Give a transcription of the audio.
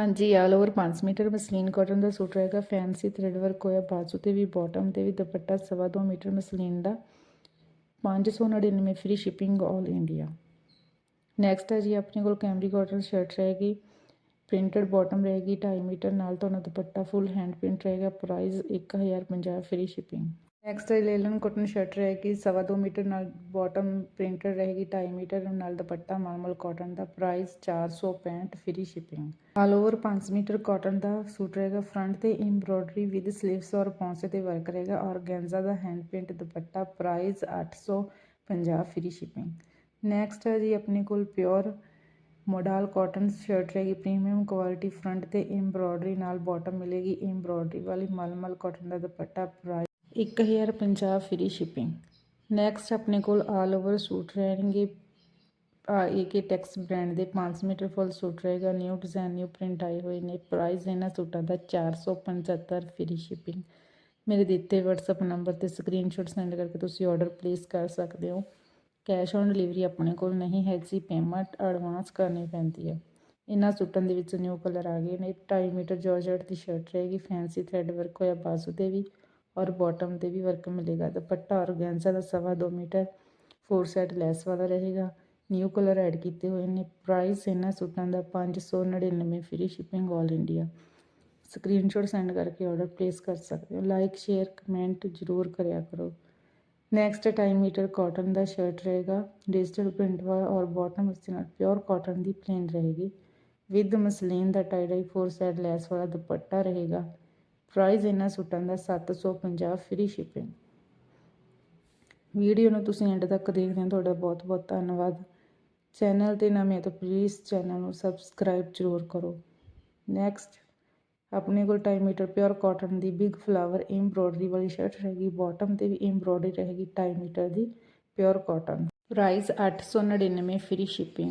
ਹਾਂਜੀ all over 5 metre muslin cotton ਦਾ suit ਰਹੇਗਾ। Fancy thread work ਹੋਇਆ, ਬਾਜੂ ਤੇ ਵੀ ਬਾਟਮ ਤੇ ਵੀ, ਦੁਪੱਟਾ ਸਵਾ ਦੋ ਮੀਟਰ ਮਸਲੀਨ ਦਾ। 599 free shipping all India next ਹੈ ਜੀ, ਆਪਣੇ ਕੋਲ ਕੈਮਰੀ ਕਾਟਨ ਸ਼ਰਟ ਰਹੇਗੀ। ਪ੍ਰਿੰਟਡ ਬਾਟਮ ਰਹੇਗੀ 2.5 ਮੀਟਰ ਨਾਲ ਤੁਹਾਨੂੰ ਦੁਪੱਟਾ ਫੁੱਲ ਹੈਂਡ ਪ੍ਰਿੰਟ ਰਹੇਗਾ। ਪ੍ਰਾਈਸ 1050 ਫ੍ਰੀ ਸ਼ਿਪਿੰਗ ਨੈਕਸਟ ਹੈ ਲੇਲਨ ਕਾਟਨ ਸ਼ਰਟ ਰਹੇਗੀ ਸਵਾ ਦੋ ਮੀਟਰ ਨਾਲ ਬਾਟਮ ਪ੍ਰਿੰਟਡ ਰਹੇਗੀ 2.5 ਮੀਟਰ ਨਾਲ ਦੁਪੱਟਾ ਮਲਮਲ ਕਾਟਨ ਦਾ price 465 free shipping all over 5 metre cotton ਦਾ ਸੂਟ ਰਹੇਗਾ ਫਰੰਟ ਤੇ ਐਮਬ੍ਰੋਇਡਰੀ ਵਿਦ ਸਲੀਵਸ ਔਰ ਪੌਂਸੇ ਤੇ ਵਰਕ ਰਹੇਗਾ ਔਰਗੈਂਜ਼ਾ ਦਾ hand print dupatta price 850 free shipping next ਹੈ ਜੀ, ਆਪਣੇ ਕੋਲ ਪਿਓਰ ਮੋਡਲ ਕਾਟਨ ਸ਼ਰਟ ਰਹੇਗੀ ਪ੍ਰੀਮੀਅਮ ਕੁਆਲਿਟੀ ਫਰੰਟ ਤੇ ਐਮਬ੍ਰੋਇਡਰੀ ਨਾਲ ਬਾਟਮ ਮਿਲੇਗੀ ਐਮਬ੍ਰੋਇਡਰੀ ਵਾਲੀ ਮਲਮਲ ਕਾਟਨ ਦਾ dupatta price 1050 free shipping next ਆਪਣੇ ਕੋਲ ਆਲ ਓਵਰ ਸੂਟ ਰਹਿਣਗੇ। ਆ ਏਕੇ ਟੈਕਸ ਬ੍ਰਾਂਡ ਦੇ 5 ਮੀਟਰ ਫੁੱਲ ਸੂਟ ਰਹੇਗਾ। ਨਿਊ ਡਿਜ਼ਾਈਨ ਨਿਊ ਪ੍ਰਿੰਟ ਆਏ ਹੋਏ ਨੇ। ਪ੍ਰਾਈਸ ਇਹਨਾਂ ਸੂਟਾਂ ਦਾ 475 ਫ੍ਰੀ ਸ਼ਿਪਿੰਗ ਮੇਰੇ ਦਿੱਤੇ WhatsApp ਨੰਬਰ ਤੇ ਸਕਰੀਨਸ਼ਾਟ ਸੈਂਡ ਕਰਕੇ ਤੁਸੀਂ ਆਰਡਰ ਪਲੇਸ ਕਰ ਸਕਦੇ ਹੋ। ਕੈਸ਼ ਔਨ ਡਿਲੀਵਰੀ ਆਪਣੇ ਕੋਲ ਨਹੀਂ ਹੈ ਜੀ। ਪੇਮੈਂਟ ਐਡਵਾਂਸ ਕਰਨੀ ਪੈਂਦੀ ਹੈ। ਇਹਨਾਂ ਸੂਟਾਂ ਦੇ ਵਿੱਚ ਨਿਊ ਕਲਰ ਆ ਗਏ ਨੇ। 2.5 ਮੀਟਰ ਜਾਰਜਟ ਦੀ ਸ਼ਰਟ ਰਹੇਗੀ। ਫੈਂਸੀ ਥ੍ਰੈਡ ਵਰਕ ਹੋਇਆ ਬਾਜ਼ੂ ਤੇ ਵੀ। ਔਰ ਬਾਟਮ ਤੇ ਵੀ ਵਰਕ ਮਿਲੇਗਾ। ਦੁਪੱਟਾ ਔਰਗੈਂਜ਼ਾ ਦਾ ਸਵਾ ਦੋ ਮੀਟਰ ਫੋਰ ਸੈਟ ਲੈਸ ਵਾਲਾ ਰਹੇਗਾ। ਨਿਊ ਕਲਰ ਐਡ ਕੀਤੇ ਹੋਏ ਨੇ। ਪ੍ਰਾਈਸ ਇਹਨਾਂ ਸੂਟਾਂ ਦਾ 599 free shipping all India screenshot send ਕਰਕੇ ਆਰਡਰ ਪਲੇਸ ਕਰ ਸਕਦੇ ਹੋ। ਲਾਈਕ ਸ਼ੇਅਰ ਕਮੈਂਟ ਜ਼ਰੂਰ ਕਰਿਆ ਕਰੋ। ਨੈਕਸਟ 2.5 ਮੀਟਰ ਕਾਟਨ ਦਾ ਸ਼ਰਟ ਰਹੇਗਾ। ਡਿਜੀਟਲ ਪ੍ਰਿੰਟ ਵਾਲਾ ਔਰ ਬਾਟਮ ਇਸ ਨਾਲ ਪਿਓਰ ਕਾਟਨ ਦੀ ਪਲੇਨ ਰਹੇਗੀ। With muslin the tie dye four side lace ਵਾਲਾ ਦੁਪੱਟਾ ਰਹੇਗਾ। ਪ੍ਰਾਈਸ ਇਹਨਾਂ ਸੂਟਾਂ ਦਾ 750 ਫ੍ਰੀ ਸ਼ਿਪਿੰਗ ਵੀਡੀਓ ਨੂੰ ਤੁਸੀਂ ਐਂਡ ਤੱਕ ਦੇਖਦੇ ਹੋ। ਤੁਹਾਡਾ ਬਹੁਤ ਬਹੁਤ ਧੰਨਵਾਦ। ਚੈਨਲ ਤੇ ਨਵੇਂ ਤਾਂ ਪਲੀਜ਼ ਚੈਨਲ ਨੂੰ ਸਬਸਕ੍ਰਾਈਬ ਜ਼ਰੂਰ ਕਰੋ। ਨੈਕਸਟ ਆਪਣੇ ਕੋਲ 2.5 ਮੀਟਰ ਪਿਓਰ ਕਾਟਨ ਦੀ ਬਿਗ ਫਲਾਵਰ ਐਮਬ੍ਰੋਇਡਰੀ ਵਾਲੀ ਸ਼ਰਟ ਰਹੇਗੀ। ਬਾਟਮ ਤੇ ਵੀ ਐਮਬ੍ਰੋਇਡਰੀ ਰਹੇਗੀ 2.5 ਮੀਟਰ ਦੀ pure cotton price 899 free shipping